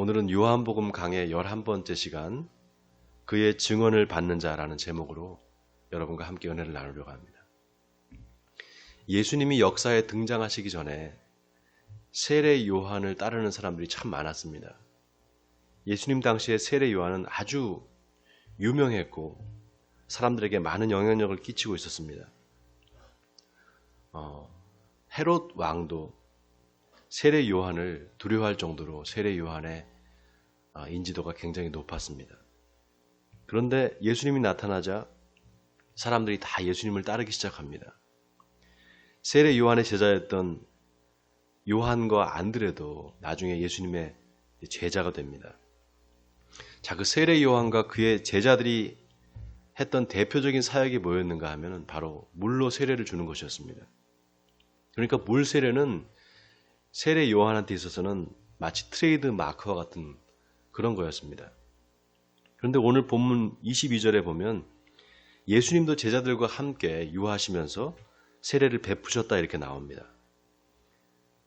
오늘은 요한복음 강의 11번째 시간 그의 증언을 받는 자라는 제목으로 여러분과 함께 은혜를 나누려고 합니다. 예수님이 역사에 등장하시기 전에 세례 요한을 따르는 사람들이 참 많았습니다. 예수님 당시에 세례 요한은 아주 유명했고 사람들에게 많은 영향력을 끼치고 있었습니다. 어, 헤롯 왕도 세례 요한을 두려워할 정도로 세례 요한의 아, 인지도가 굉장히 높았습니다. 그런데 예수님이 나타나자 사람들이 다 예수님을 따르기 시작합니다. 세례 요한의 제자였던 요한과 안드레도 나중에 예수님의 제자가 됩니다. 자, 그 세례 요한과 그의 제자들이 했던 대표적인 사역이 뭐였는가 하면 바로 물로 세례를 주는 것이었습니다. 그러니까 물 세례는 세례 요한한테 있어서는 마치 트레이드 마크와 같은 그런 거였습니다. 그런데 오늘 본문 22절에 보면 예수님도 제자들과 함께 유하시면서 세례를 베푸셨다 이렇게 나옵니다.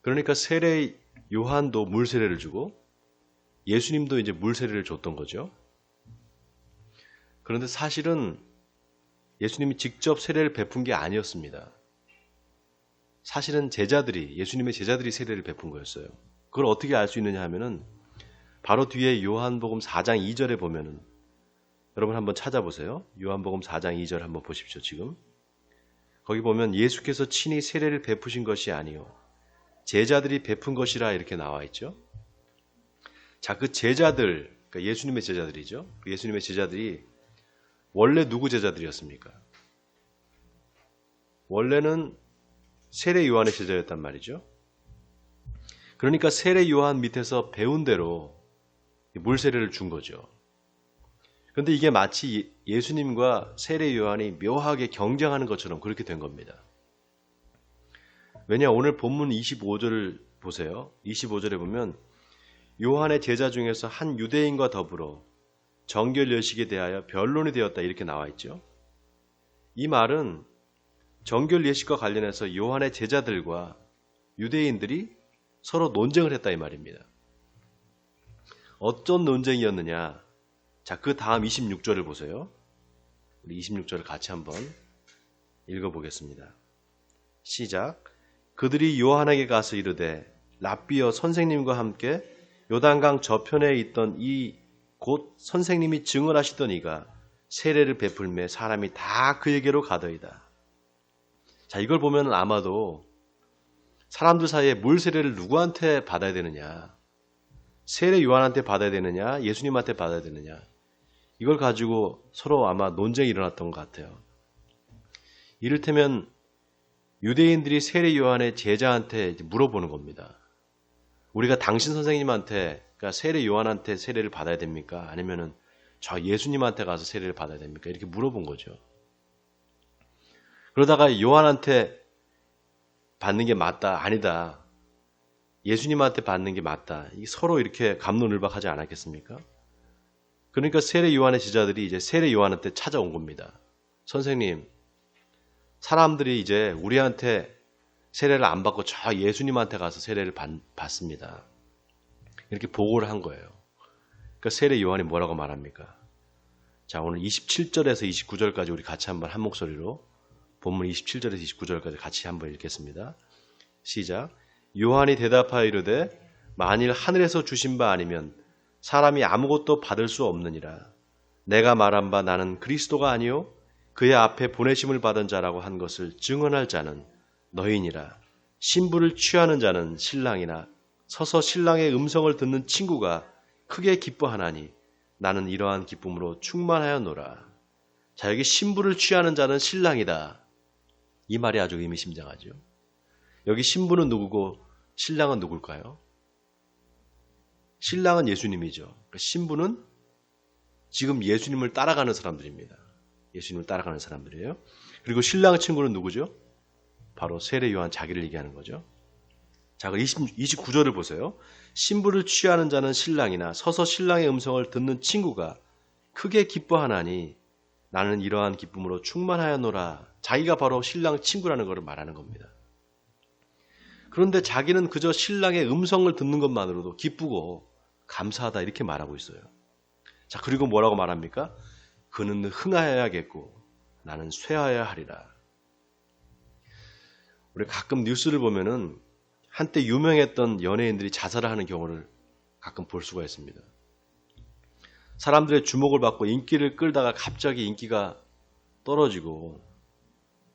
그러니까 세례 요한도 물 세례를 주고 예수님도 이제 물 세례를 줬던 거죠. 그런데 사실은 예수님이 직접 세례를 베푼 게 아니었습니다. 사실은 제자들이 예수님의 제자들이 세례를 베푼 거였어요. 그걸 어떻게 알 수 있느냐 하면은 바로 뒤에 요한복음 4장 2절에 보면은 여러분 한번 찾아보세요. 요한복음 4장 2절 한번 보십시오. 지금 거기 보면 예수께서 친히 세례를 베푸신 것이 아니요 제자들이 베푼 것이라 이렇게 나와 있죠. 자, 그 제자들, 그러니까 예수님의 제자들이죠. 그 예수님의 제자들이 원래 누구 제자들이었습니까? 원래는 세례 요한의 제자였단 말이죠. 그러니까 세례 요한 밑에서 배운 대로 물 세례를 준 거죠. 그런데 이게 마치 예수님과 세례 요한이 묘하게 경쟁하는 것처럼 그렇게 된 겁니다. 왜냐 오늘 본문 25절을 보세요. 25절에 보면 요한의 제자 중에서 한 유대인과 더불어 정결 여식에 대하여 변론이 되었다 이렇게 나와 있죠. 이 말은 정결 예식과 관련해서 요한의 제자들과 유대인들이 서로 논쟁을 했다 이 말입니다. 어떤 논쟁이었느냐? 자, 그 다음 26절을 보세요. 우리 26절을 같이 한번 읽어보겠습니다. 시작. 그들이 요한에게 가서 이르되 랍비어 선생님과 함께 요단강 저편에 있던 이 곧 선생님이 증언하시던 이가 세례를 베풀매 사람이 다 그에게로 가더이다. 자, 이걸 보면 아마도 사람들 사이에 물 세례를 누구한테 받아야 되느냐? 세례 요한한테 받아야 되느냐? 예수님한테 받아야 되느냐? 이걸 가지고 서로 아마 논쟁이 일어났던 것 같아요. 이를테면 유대인들이 세례 요한의 제자한테 물어보는 겁니다. 우리가 당신 선생님한테, 그러니까 세례 요한한테 세례를 받아야 됩니까? 아니면은 저 예수님한테 가서 세례를 받아야 됩니까? 이렇게 물어본 거죠. 그러다가 요한한테 받는 게 맞다, 아니다. 예수님한테 받는 게 맞다. 서로 이렇게 감론을박하지 않았겠습니까? 그러니까 세례 요한의 제자들이 이제 세례 요한한테 찾아온 겁니다. 선생님, 사람들이 이제 우리한테 세례를 안 받고 저 예수님한테 가서 세례를 받, 받습니다. 이렇게 보고를 한 거예요. 그러니까 세례 요한이 뭐라고 말합니까? 자, 오늘 27절에서 29절까지 우리 같이 한번 한 목소리로 본문 27절에서 29절까지 같이 한번 읽겠습니다. 시작. 요한이 대답하여 이르되 만일 하늘에서 주신 바 아니면 사람이 아무것도 받을 수 없느니라. 내가 말한 바 나는 그리스도가 아니요 그의 앞에 보내심을 받은 자라고 한 것을 증언할 자는 너희니라. 신부를 취하는 자는 신랑이나 서서 신랑의 음성을 듣는 친구가 크게 기뻐하나니 나는 이러한 기쁨으로 충만하였노라. 자, 여기 신부를 취하는 자는 신랑이다. 이 말이 아주 의미심장하죠. 여기 신부는 누구고 신랑은 누굴까요? 신랑은 예수님이죠. 그러니까 신부는 지금 예수님을 따라가는 사람들입니다. 예수님을 따라가는 사람들이에요. 그리고 신랑 친구는 누구죠? 바로 세례 요한 자기를 얘기하는 거죠. 자, 20, 29절을 보세요. 신부를 취하는 자는 신랑이나 서서 신랑의 음성을 듣는 친구가 크게 기뻐하나니 나는 이러한 기쁨으로 충만하였노라. 자기가 바로 신랑 친구라는 것을 말하는 겁니다. 그런데 자기는 그저 신랑의 음성을 듣는 것만으로도 기쁘고 감사하다 이렇게 말하고 있어요. 자, 그리고 뭐라고 말합니까? 그는 흥하여야겠고 나는 쇠하여야 하리라. 우리 가끔 뉴스를 보면은 한때 유명했던 연예인들이 자살을 하는 경우를 가끔 볼 수가 있습니다. 사람들의 주목을 받고 인기를 끌다가 갑자기 인기가 떨어지고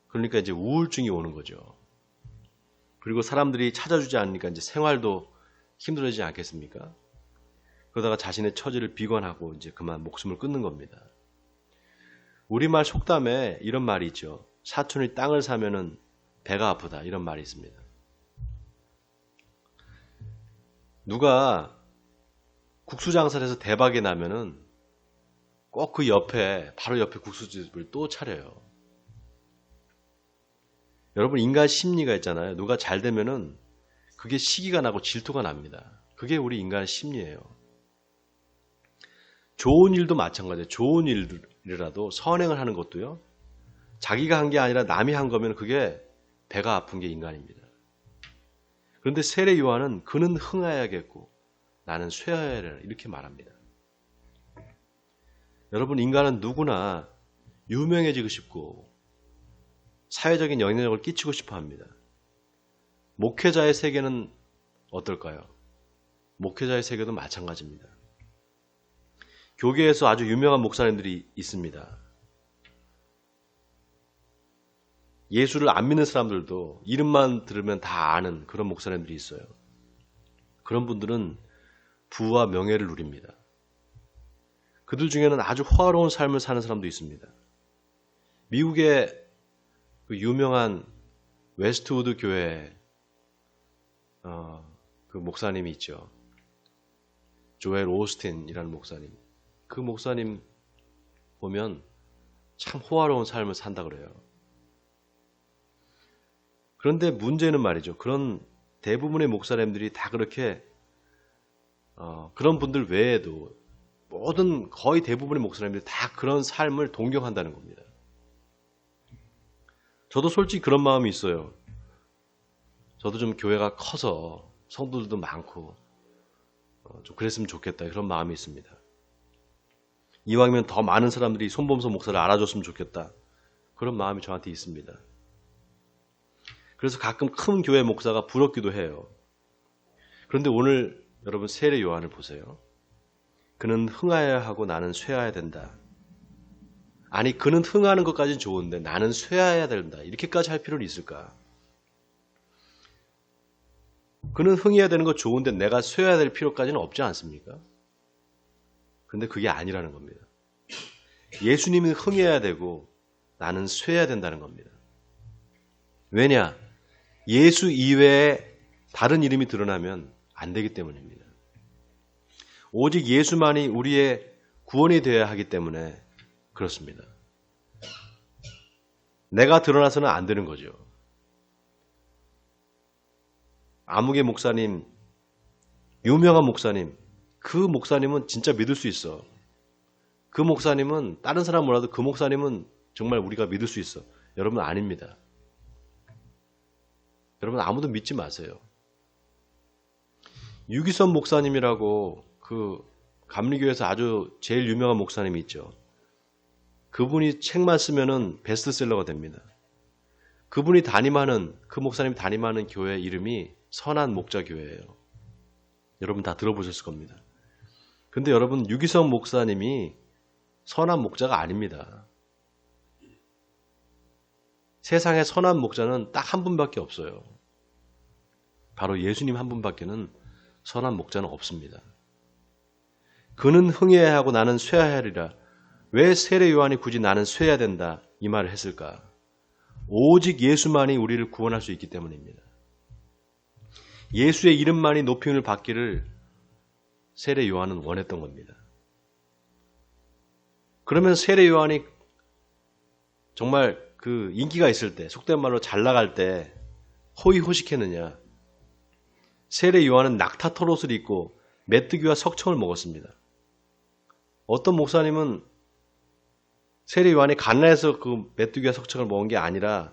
그러니까 이제 우울증이 오는 거죠. 그리고 사람들이 찾아주지 않으니까 이제 생활도 힘들어지지 않겠습니까? 그러다가 자신의 처지를 비관하고 이제 그만 목숨을 끊는 겁니다. 우리말 속담에 이런 말이 있죠. 사촌이 땅을 사면은 배가 아프다. 이런 말이 있습니다. 누가 국수 장사를 해서 대박이 나면은 꼭 그 옆에, 바로 옆에 국수집을 또 차려요. 여러분, 인간 심리가 있잖아요. 누가 잘 되면은 그게 시기가 나고 질투가 납니다. 그게 우리 인간의 심리예요. 좋은 일도 마찬가지예요. 좋은 일이라도 선행을 하는 것도요. 자기가 한 게 아니라 남이 한 거면 그게 배가 아픈 게 인간입니다. 그런데 세례 요한은 그는 흥하여야겠고 나는 쇠하여야 라 이렇게 말합니다. 여러분 인간은 누구나 유명해지고 싶고 사회적인 영향력을 끼치고 싶어 합니다. 목회자의 세계는 어떨까요? 목회자의 세계도 마찬가지입니다. 교계에서 아주 유명한 목사님들이 있습니다. 예수를 안 믿는 사람들도 이름만 들으면 다 아는 그런 목사님들이 있어요. 그런 분들은 부와 명예를 누립니다. 그들 중에는 아주 호화로운 삶을 사는 사람도 있습니다. 미국의 그 유명한 웨스트우드 교회 어, 그 목사님이 있죠. 조엘 오스틴이라는 목사님. 그 목사님 보면 참 호화로운 삶을 산다 그래요. 그런데 문제는 말이죠. 그런 대부분의 목사님들이 다 그렇게 어, 그런 분들 외에도 모든 거의 대부분의 목사님들이 다 그런 삶을 동경한다는 겁니다. 저도 솔직히 그런 마음이 있어요. 저도 좀 교회가 커서 성도들도 많고 어, 좀 그랬으면 좋겠다 그런 마음이 있습니다. 이왕이면 더 많은 사람들이 손범서 목사를 알아줬으면 좋겠다 그런 마음이 저한테 있습니다. 그래서 가끔 큰 교회 목사가 부럽기도 해요. 그런데 오늘 여러분 세례 요한을 보세요. 그는 흥하여야 하고 나는 쇠하여야 된다. 아니 그는 흥하는 것까지는 좋은데 나는 쇠하여야 된다. 이렇게까지 할 필요는 있을까? 그는 흥해야 되는 거 좋은데 내가 쇠해야 될 필요까지는 없지 않습니까? 근데 그게 아니라는 겁니다. 예수님은 흥해야 되고 나는 쇠해야 된다는 겁니다. 왜냐? 예수 이외에 다른 이름이 드러나면 안 되기 때문입니다. 오직 예수만이 우리의 구원이 되어야 하기 때문에 그렇습니다. 내가 드러나서는 안 되는 거죠. 아무개 목사님, 유명한 목사님, 그 목사님은 진짜 믿을 수 있어. 그 목사님은 다른 사람 몰라도 그 목사님은 정말 우리가 믿을 수 있어. 여러분 아닙니다. 여러분 아무도 믿지 마세요. 유기선 목사님이라고 그 감리교에서 아주 제일 유명한 목사님이 있죠. 그분이 책만 쓰면은 베스트셀러가 됩니다. 그분이 담임하는 그 목사님 담임하는 교회 이름이 선한 목자 교회예요. 여러분 다 들어보셨을 겁니다. 근데 여러분 유기성 목사님이 선한 목자가 아닙니다. 세상에 선한 목자는 딱 한 분밖에 없어요. 바로 예수님 한 분밖에는 선한 목자는 없습니다. 그는 흥해야 하고 나는 쇠야 하리라. 왜 세례 요한이 굳이 나는 쇠야 된다 이 말을 했을까? 오직 예수만이 우리를 구원할 수 있기 때문입니다. 예수의 이름만이 높임을 받기를 세례 요한은 원했던 겁니다. 그러면 세례 요한이 정말 그 인기가 있을 때, 속된 말로 잘 나갈 때 호의호식했느냐? 세례 요한은 낙타 털옷을 입고 메뚜기와 석청을 먹었습니다. 어떤 목사님은 세례 요한이 갓나에서 그 메뚜기와 석청을 먹은 게 아니라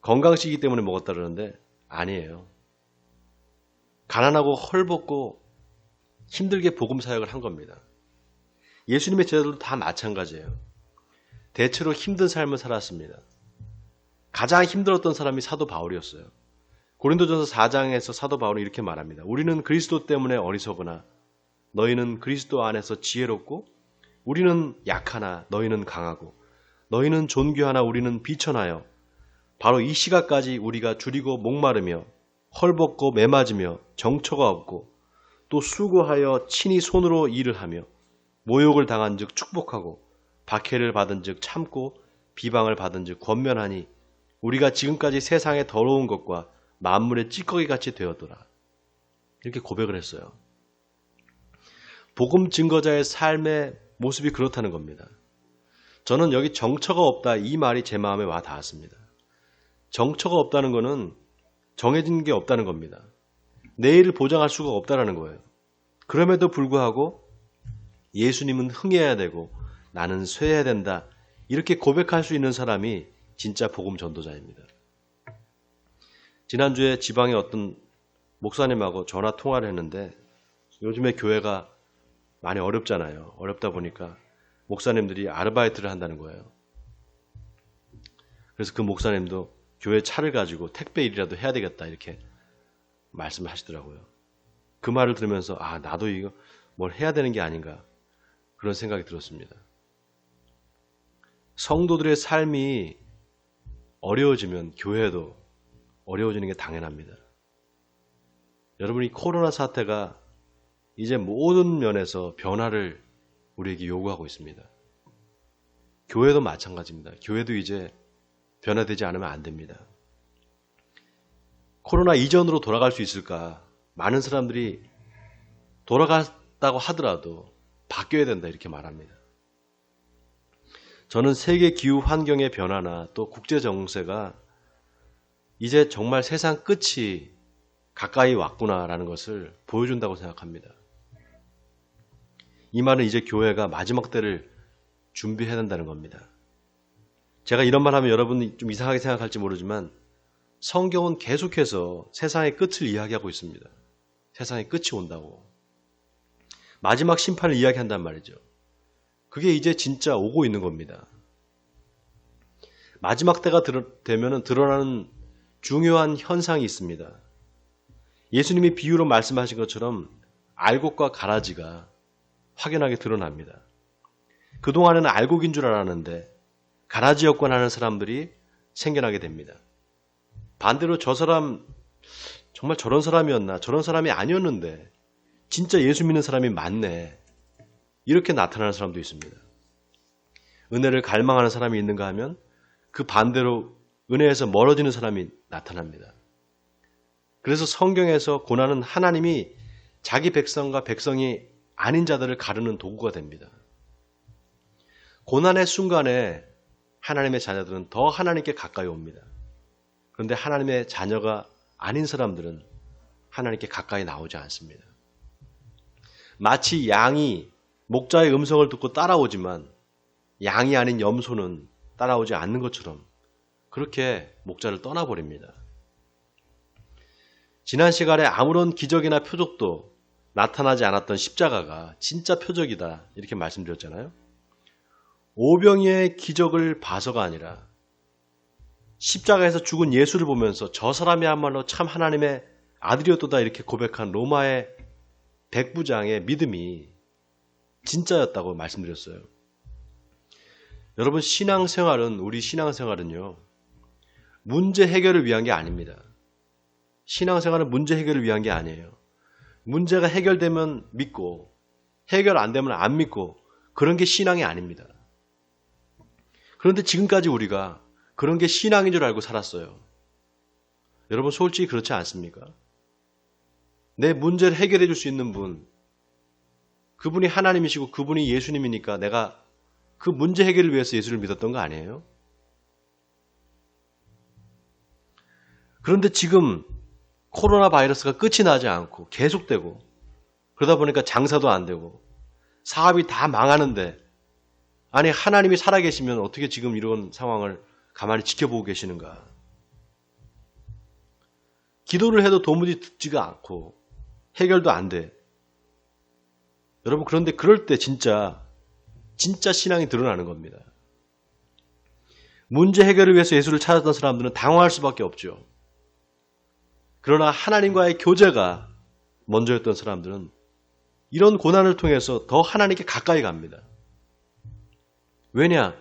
건강식이기 때문에 먹었다 그러는데 아니에요. 가난하고 헐벗고 힘들게 복음 사역을 한 겁니다. 예수님의 제자들도 다 마찬가지예요. 대체로 힘든 삶을 살았습니다. 가장 힘들었던 사람이 사도 바울이었어요. 고린도전서 4장에서 사도 바울은 이렇게 말합니다. 우리는 그리스도 때문에 어리석으나 너희는 그리스도 안에서 지혜롭고 우리는 약하나 너희는 강하고 너희는 존귀하나 우리는 비천하여 바로 이 시각까지 우리가 줄이고 목마르며 헐벗고 매맞으며 정처가 없고 또 수고하여 친히 손으로 일을 하며 모욕을 당한 즉 축복하고 박해를 받은 즉 참고 비방을 받은 즉 권면하니 우리가 지금까지 세상의 더러운 것과 만물의 찌꺼기 같이 되었더라. 이렇게 고백을 했어요. 복음 증거자의 삶의 모습이 그렇다는 겁니다. 저는 여기 정처가 없다 이 말이 제 마음에 와 닿았습니다. 정처가 없다는 것은 정해진 게 없다는 겁니다. 내일을 보장할 수가 없다라는 거예요. 그럼에도 불구하고 예수님은 흥해야 되고 나는 쇠해야 된다. 이렇게 고백할 수 있는 사람이 진짜 복음 전도자입니다. 지난주에 지방의 어떤 목사님하고 전화 통화를 했는데 요즘에 교회가 많이 어렵잖아요. 어렵다 보니까 목사님들이 아르바이트를 한다는 거예요. 그래서 그 목사님도 교회 차를 가지고 택배 일이라도 해야 되겠다 이렇게 말씀을 하시더라고요. 그 말을 들으면서 아 나도 이거 뭘 해야 되는 게 아닌가 그런 생각이 들었습니다. 성도들의 삶이 어려워지면 교회도 어려워지는 게 당연합니다. 여러분이 코로나 사태가 이제 모든 면에서 변화를 우리에게 요구하고 있습니다. 교회도 마찬가지입니다. 교회도 이제 변화되지 않으면 안 됩니다. 코로나 이전으로 돌아갈 수 있을까? 많은 사람들이 돌아갔다고 하더라도 바뀌어야 된다 이렇게 말합니다. 저는 세계 기후 환경의 변화나 또 국제 정세가 이제 정말 세상 끝이 가까이 왔구나라는 것을 보여준다고 생각합니다. 이 말은 이제 교회가 마지막 때를 준비해야 된다는 겁니다. 제가 이런 말 하면 여러분이 좀 이상하게 생각할지 모르지만 성경은 계속해서 세상의 끝을 이야기하고 있습니다. 세상의 끝이 온다고. 마지막 심판을 이야기한단 말이죠. 그게 이제 진짜 오고 있는 겁니다. 마지막 때가 되면 드러나는 중요한 현상이 있습니다. 예수님이 비유로 말씀하신 것처럼 알곡과 가라지가 확연하게 드러납니다. 그동안에는 알곡인 줄 알았는데 가라지 역관하는 사람들이 생겨나게 됩니다. 반대로 저 사람 정말 저런 사람이었나 저런 사람이 아니었는데 진짜 예수 믿는 사람이 많네 이렇게 나타나는 사람도 있습니다. 은혜를 갈망하는 사람이 있는가 하면 그 반대로 은혜에서 멀어지는 사람이 나타납니다. 그래서 성경에서 고난은 하나님이 자기 백성과 백성이 아닌 자들을 가르는 도구가 됩니다. 고난의 순간에 하나님의 자녀들은 더 하나님께 가까이 옵니다. 그런데 하나님의 자녀가 아닌 사람들은 하나님께 가까이 나오지 않습니다. 마치 양이 목자의 음성을 듣고 따라오지만 양이 아닌 염소는 따라오지 않는 것처럼 그렇게 목자를 떠나버립니다. 지난 시간에 아무런 기적이나 표적도 나타나지 않았던 십자가가 진짜 표적이다 이렇게 말씀드렸잖아요. 오병이의 기적을 봐서가 아니라 십자가에서 죽은 예수를 보면서 저 사람이야말로 참 하나님의 아들이었도다 이렇게 고백한 로마의 백부장의 믿음이 진짜였다고 말씀드렸어요. 여러분 신앙생활은 우리 신앙생활은요 문제 해결을 위한 게 아닙니다. 신앙생활은 문제 해결을 위한 게 아니에요. 문제가 해결되면 믿고 해결 안 되면 안 믿고 그런 게 신앙이 아닙니다. 그런데 지금까지 우리가 그런 게 신앙인 줄 알고 살았어요. 여러분 솔직히 그렇지 않습니까? 내 문제를 해결해 줄 수 있는 분, 그분이 하나님이시고 그분이 예수님이니까 내가 그 문제 해결을 위해서 예수를 믿었던 거 아니에요? 그런데 지금 코로나 바이러스가 끝이 나지 않고 계속되고 그러다 보니까 장사도 안 되고 사업이 다 망하는데 아니 하나님이 살아계시면 어떻게 지금 이런 상황을 가만히 지켜보고 계시는가? 기도를 해도 도무지 듣지가 않고 해결도 안 돼. 여러분 그런데 그럴 때 진짜 진짜 신앙이 드러나는 겁니다. 문제 해결을 위해서 예수를 찾았던 사람들은 당황할 수밖에 없죠. 그러나 하나님과의 교제가 먼저였던 사람들은 이런 고난을 통해서 더 하나님께 가까이 갑니다. 왜냐?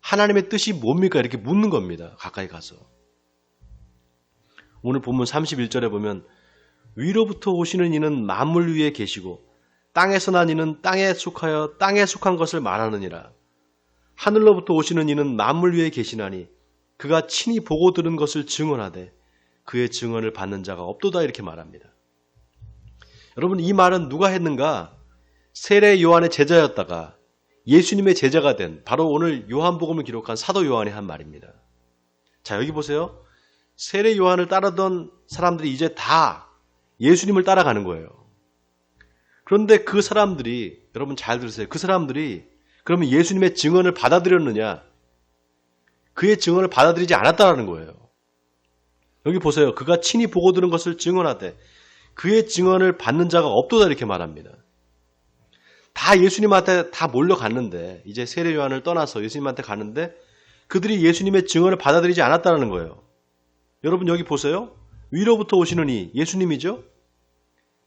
하나님의 뜻이 뭡니까? 이렇게 묻는 겁니다. 가까이 가서. 오늘 본문 31절에 보면 위로부터 오시는 이는 만물 위에 계시고 땅에서 난 이는 땅에 속하여 땅에 속한 것을 말하느니라. 하늘로부터 오시는 이는 만물 위에 계시나니 그가 친히 보고 들은 것을 증언하되 그의 증언을 받는 자가 없도다 이렇게 말합니다. 여러분 이 말은 누가 했는가? 세례 요한의 제자였다가 예수님의 제자가 된 바로 오늘 요한복음을 기록한 사도 요한이 한 말입니다. 자 여기 보세요. 세례 요한을 따르던 사람들이 이제 다 예수님을 따라가는 거예요. 그런데 그 사람들이 여러분 잘 들으세요. 그 사람들이 그러면 예수님의 증언을 받아들였느냐? 그의 증언을 받아들이지 않았다라는 거예요. 여기 보세요. 그가 친히 보고 들은 것을 증언하되 그의 증언을 받는 자가 없도다 이렇게 말합니다. 다 예수님한테 다 몰려갔는데 이제 세례 요한을 떠나서 예수님한테 가는데 그들이 예수님의 증언을 받아들이지 않았다는 거예요. 여러분 여기 보세요. 위로부터 오시는 이 예수님이죠.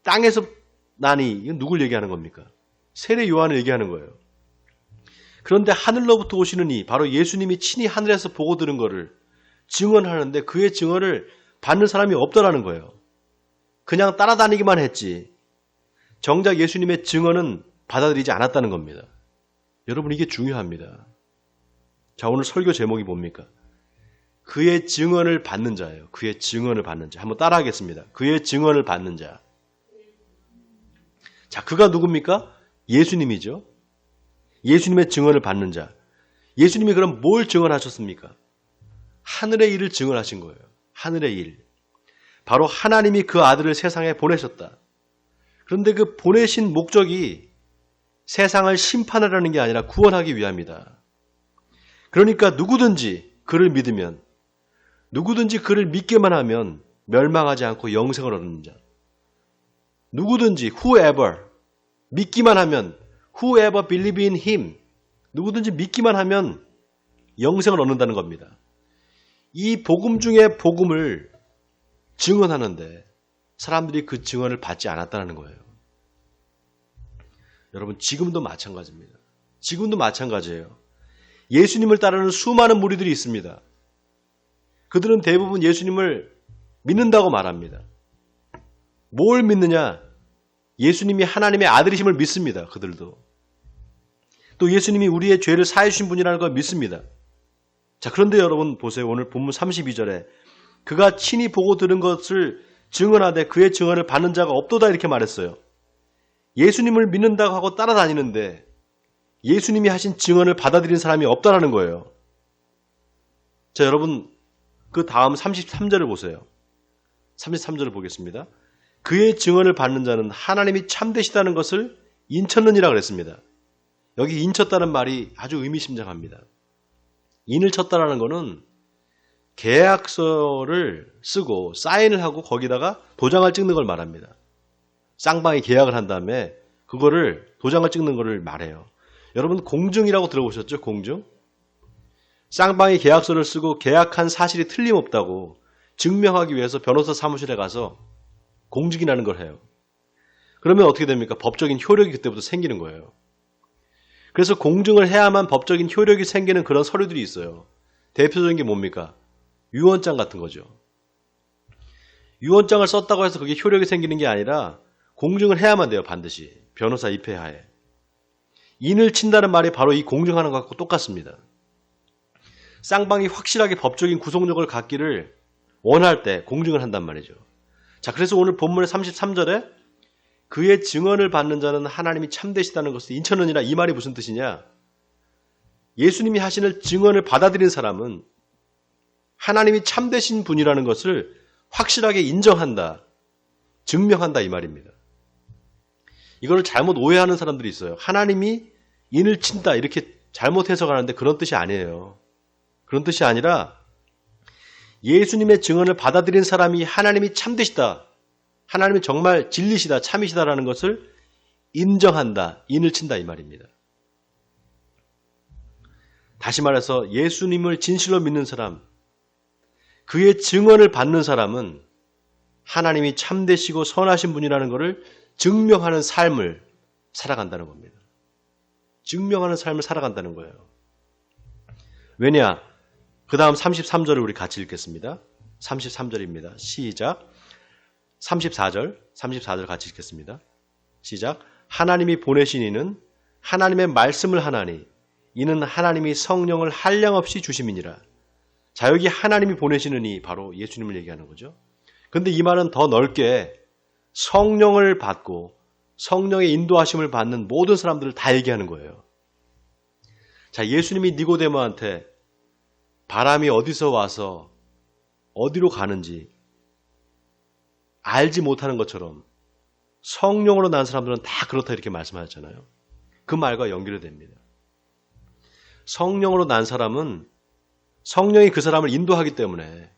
땅에서 나니 이건 누굴 얘기하는 겁니까? 세례 요한을 얘기하는 거예요. 그런데 하늘로부터 오시는 이 바로 예수님이 친히 하늘에서 보고 들은 거를 증언하는데 그의 증언을 받는 사람이 없더라는 거예요. 그냥 따라다니기만 했지. 정작 예수님의 증언은 받아들이지 않았다는 겁니다. 여러분 이게 중요합니다. 자 오늘 설교 제목이 뭡니까? 그의 증언을 받는 자예요. 그의 증언을 받는 자. 한번 따라하겠습니다. 그의 증언을 받는 자. 자, 그가 누굽니까? 예수님이죠. 예수님의 증언을 받는 자. 예수님이 그럼 뭘 증언하셨습니까? 하늘의 일을 증언하신 거예요. 하늘의 일. 바로 하나님이 그 아들을 세상에 보내셨다. 그런데 그 보내신 목적이 세상을 심판하라는 게 아니라 구원하기 위함이다. 그러니까 누구든지 그를 믿으면 누구든지 그를 믿게만 하면 멸망하지 않고 영생을 얻는 자. 누구든지 whoever 믿기만 하면 whoever believe in him 누구든지 믿기만 하면 영생을 얻는다는 겁니다. 이 복음 중에 복음을 증언하는데 사람들이 그 증언을 받지 않았다는 거예요. 여러분 지금도 마찬가지입니다. 지금도 마찬가지예요. 예수님을 따르는 수많은 무리들이 있습니다. 그들은 대부분 예수님을 믿는다고 말합니다. 뭘 믿느냐? 예수님이 하나님의 아들이심을 믿습니다. 그들도. 또 예수님이 우리의 죄를 사해 주신 분이라는 걸 믿습니다. 자, 그런데 여러분 보세요. 오늘 본문 32절에 그가 친히 보고 들은 것을 증언하되 그의 증언을 받는 자가 없도다 이렇게 말했어요. 예수님을 믿는다고 하고 따라다니는데 예수님이 하신 증언을 받아들인 사람이 없다라는 거예요. 자, 여러분 그 다음 33절을 보세요. 33절을 보겠습니다. 그의 증언을 받는 자는 하나님이 참되시다는 것을 인쳤느니라 그랬습니다. 여기 인쳤다는 말이 아주 의미심장합니다. 인을 쳤다라는 것은 계약서를 쓰고 사인을 하고 거기다가 도장을 찍는 걸 말합니다. 쌍방이 계약을 한 다음에 그거를 도장을 찍는 것을 말해요. 여러분 공증이라고 들어보셨죠? 공증? 쌍방이 계약서를 쓰고 계약한 사실이 틀림없다고 증명하기 위해서 변호사 사무실에 가서 공증이라는 걸 해요. 그러면 어떻게 됩니까? 법적인 효력이 그때부터 생기는 거예요. 그래서 공증을 해야만 법적인 효력이 생기는 그런 서류들이 있어요. 대표적인 게 뭡니까? 유언장 같은 거죠. 유언장을 썼다고 해서 그게 효력이 생기는 게 아니라 공증을 해야만 돼요, 반드시. 변호사 입회하에. 인을 친다는 말이 바로 이 공증하는 것과 똑같습니다. 쌍방이 확실하게 법적인 구속력을 갖기를 원할 때 공증을 한단 말이죠. 자, 그래서 오늘 본문의 33절에 그의 증언을 받는 자는 하나님이 참되시다는 것을 인천은이라 이 말이 무슨 뜻이냐? 예수님이 하시는 증언을 받아들인 사람은 하나님이 참되신 분이라는 것을 확실하게 인정한다. 증명한다 이 말입니다. 이거를 잘못 오해하는 사람들이 있어요. 하나님이 인을 친다 이렇게 잘못 해석하는데 그런 뜻이 아니에요. 그런 뜻이 아니라 예수님의 증언을 받아들인 사람이 하나님이 참되시다. 하나님이 정말 진리시다, 참이시다라는 것을 인정한다, 인을 친다 이 말입니다. 다시 말해서 예수님을 진실로 믿는 사람, 그의 증언을 받는 사람은 하나님이 참되시고 선하신 분이라는 것을 증명하는 삶을 살아간다는 겁니다. 증명하는 삶을 살아간다는 거예요. 왜냐? 그 다음 33절을 우리 같이 읽겠습니다. 33절입니다. 시작. 34절, 34절 같이 읽겠습니다. 시작. 하나님이 보내신 이는 하나님의 말씀을 하나니 이는 하나님이 성령을 한량없이 주심이니라. 자, 여기 하나님이 보내시는 이 바로 예수님을 얘기하는 거죠. 근데 이 말은 더 넓게 성령을 받고 성령의 인도하심을 받는 모든 사람들을 다 얘기하는 거예요. 자, 예수님이 니고데모한테 바람이 어디서 와서 어디로 가는지 알지 못하는 것처럼 성령으로 난 사람들은 다 그렇다 이렇게 말씀하셨잖아요. 그 말과 연결이 됩니다. 성령으로 난 사람은 성령이 그 사람을 인도하기 때문에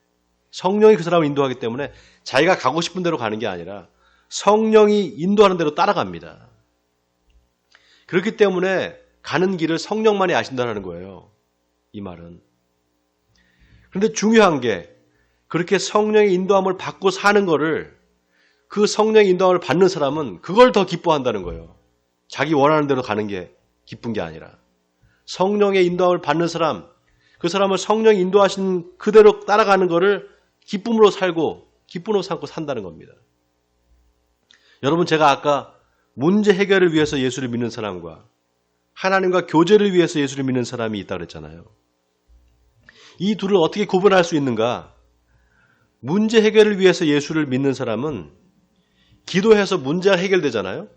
성령이 그 사람을 인도하기 때문에 자기가 가고 싶은 대로 가는 게 아니라 성령이 인도하는 대로 따라갑니다. 그렇기 때문에 가는 길을 성령만이 아신다는 거예요. 이 말은. 그런데 중요한 게 그렇게 성령의 인도함을 받고 사는 거를 그 성령의 인도함을 받는 사람은 그걸 더 기뻐한다는 거예요. 자기 원하는 대로 가는 게 기쁜 게 아니라. 성령의 인도함을 받는 사람, 그 사람을 성령이 인도하신 그대로 따라가는 것을 기쁨으로 살고 기쁨으로 삼고 산다는 겁니다. 여러분 제가 아까 문제 해결을 위해서 예수를 믿는 사람과 하나님과 교제를 위해서 예수를 믿는 사람이 있다 그랬잖아요. 이 둘을 어떻게 구분할 수 있는가? 문제 해결을 위해서 예수를 믿는 사람은 기도해서 문제가 해결되잖아요.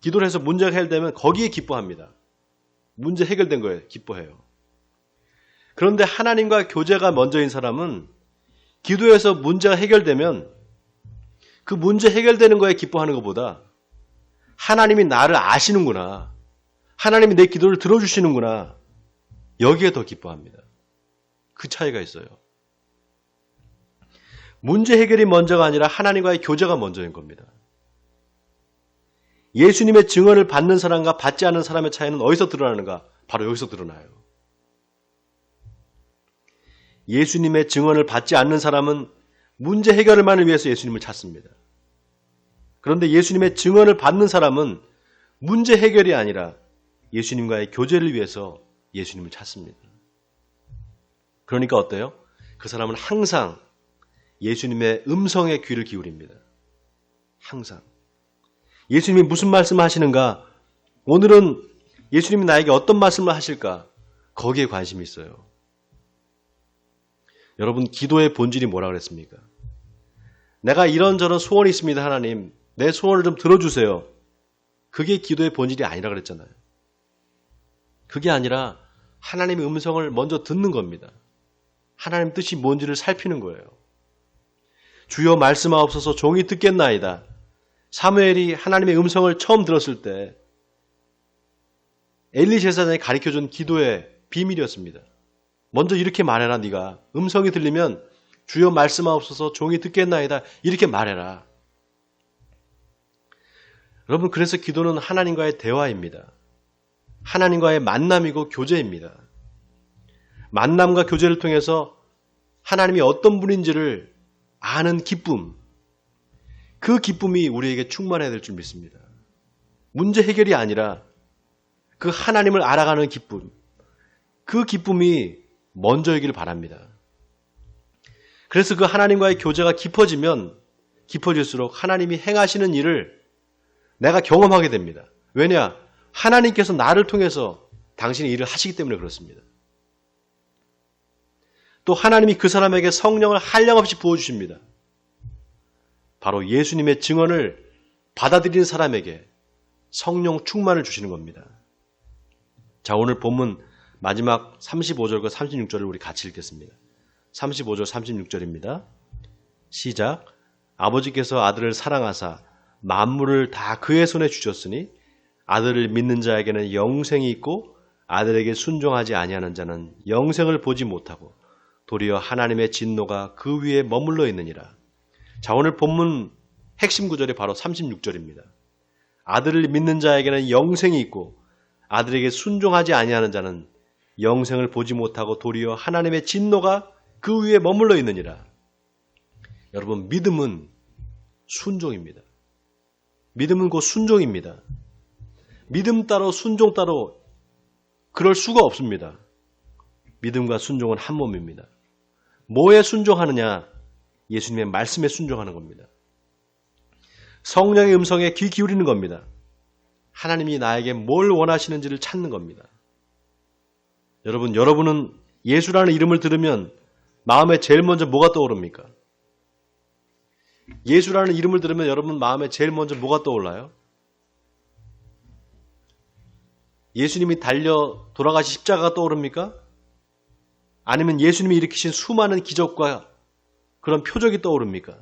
기도를 해서 문제가 해결되면 거기에 기뻐합니다. 문제 해결된 거예요. 기뻐해요. 그런데 하나님과 교제가 먼저인 사람은 기도해서 문제가 해결되면 그 문제 해결되는 거에 기뻐하는 것보다 하나님이 나를 아시는구나. 하나님이 내 기도를 들어주시는구나. 여기에 더 기뻐합니다. 그 차이가 있어요. 문제 해결이 먼저가 아니라 하나님과의 교제가 먼저인 겁니다. 예수님의 증언을 받는 사람과 받지 않는 사람의 차이는 어디서 드러나는가? 바로 여기서 드러나요. 예수님의 증언을 받지 않는 사람은 문제 해결만을 위해서 예수님을 찾습니다. 그런데 예수님의 증언을 받는 사람은 문제 해결이 아니라 예수님과의 교제를 위해서 예수님을 찾습니다. 그러니까 어때요? 그 사람은 항상 예수님의 음성에 귀를 기울입니다. 항상. 예수님이 무슨 말씀을 하시는가? 오늘은 예수님이 나에게 어떤 말씀을 하실까? 거기에 관심이 있어요. 여러분, 기도의 본질이 뭐라 그랬습니까? 내가 이런저런 소원이 있습니다, 하나님. 내 소원을 좀 들어주세요. 그게 기도의 본질이 아니라 그랬잖아요. 그게 아니라 하나님의 음성을 먼저 듣는 겁니다. 하나님 뜻이 뭔지를 살피는 거예요. 주여 말씀하옵소서 종이 듣겠나이다. 사무엘이 하나님의 음성을 처음 들었을 때 엘리 제사장이 가르쳐준 기도의 비밀이었습니다. 먼저 이렇게 말해라 네가 음성이 들리면 주여 말씀하옵소서 종이 듣겠나이다 이렇게 말해라. 여러분 그래서 기도는 하나님과의 대화입니다. 하나님과의 만남이고 교제입니다. 만남과 교제를 통해서 하나님이 어떤 분인지를 아는 기쁨, 그 기쁨이 우리에게 충만해야 될 줄 믿습니다. 문제 해결이 아니라 그 하나님을 알아가는 기쁨, 그 기쁨이 먼저이기를 바랍니다. 그래서 그 하나님과의 교제가 깊어지면 깊어질수록 하나님이 행하시는 일을 내가 경험하게 됩니다. 왜냐? 하나님께서 나를 통해서 당신의 일을 하시기 때문에 그렇습니다. 또 하나님이 그 사람에게 성령을 한량없이 부어주십니다. 바로 예수님의 증언을 받아들이는 사람에게 성령 충만을 주시는 겁니다. 자, 오늘 본문 마지막 35절과 36절을 우리 같이 읽겠습니다. 35절 36절입니다. 시작. 아버지께서 아들을 사랑하사 만물을 다 그의 손에 주셨으니 아들을 믿는 자에게는 영생이 있고 아들에게 순종하지 아니하는 자는 영생을 보지 못하고 도리어 하나님의 진노가 그 위에 머물러 있느니라. 자, 오늘 본문 핵심 구절이 바로 36절입니다. 아들을 믿는 자에게는 영생이 있고 아들에게 순종하지 아니하는 자는 영생을 보지 못하고 도리어 하나님의 진노가 그 위에 머물러 있느니라. 여러분 믿음은 순종입니다. 믿음은 곧 순종입니다. 믿음 따로 순종 따로 그럴 수가 없습니다. 믿음과 순종은 한 몸입니다. 뭐에 순종하느냐? 예수님의 말씀에 순종하는 겁니다. 성령의 음성에 귀 기울이는 겁니다. 하나님이 나에게 뭘 원하시는지를 찾는 겁니다. 여러분, 여러분은 예수라는 이름을 들으면 마음에 제일 먼저 뭐가 떠오릅니까? 예수라는 이름을 들으면 여러분 마음에 제일 먼저 뭐가 떠올라요? 예수님이 달려 돌아가신 십자가가 떠오릅니까? 아니면 예수님이 일으키신 수많은 기적과 그런 표적이 떠오릅니까?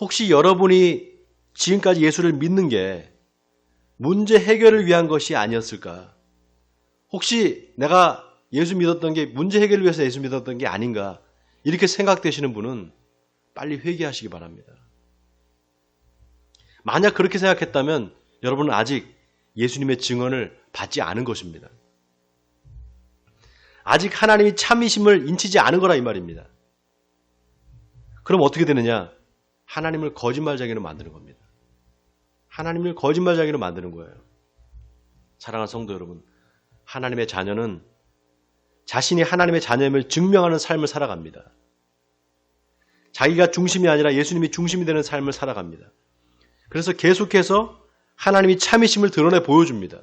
혹시 여러분이 지금까지 예수를 믿는 게 문제 해결을 위한 것이 아니었을까? 혹시 내가 예수 믿었던 게 문제 해결을 위해서 예수 믿었던 게 아닌가? 이렇게 생각되시는 분은 빨리 회개하시기 바랍니다. 만약 그렇게 생각했다면 여러분은 아직 예수님의 증언을 받지 않은 것입니다. 아직 하나님이 참이심을 인치지 않은 거라 이 말입니다. 그럼 어떻게 되느냐? 하나님을 거짓말쟁이로 만드는 겁니다. 하나님을 거짓말쟁이로 만드는 거예요. 사랑하는 성도 여러분, 하나님의 자녀는 자신이 하나님의 자녀임을 증명하는 삶을 살아갑니다. 자기가 중심이 아니라 예수님이 중심이 되는 삶을 살아갑니다. 그래서 계속해서 하나님이 참이심을 드러내 보여줍니다.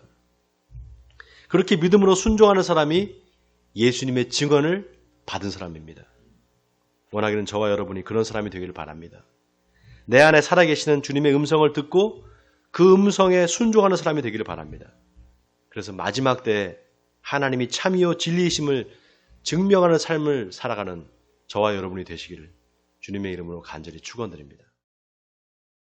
그렇게 믿음으로 순종하는 사람이 예수님의 증언을 받은 사람입니다. 원하기는 저와 여러분이 그런 사람이 되기를 바랍니다. 내 안에 살아계시는 주님의 음성을 듣고 그 음성에 순종하는 사람이 되기를 바랍니다. 그래서 마지막 때 하나님이 참이요 진리이심을 증명하는 삶을 살아가는 저와 여러분이 되시기를 주님의 이름으로 간절히 축원드립니다.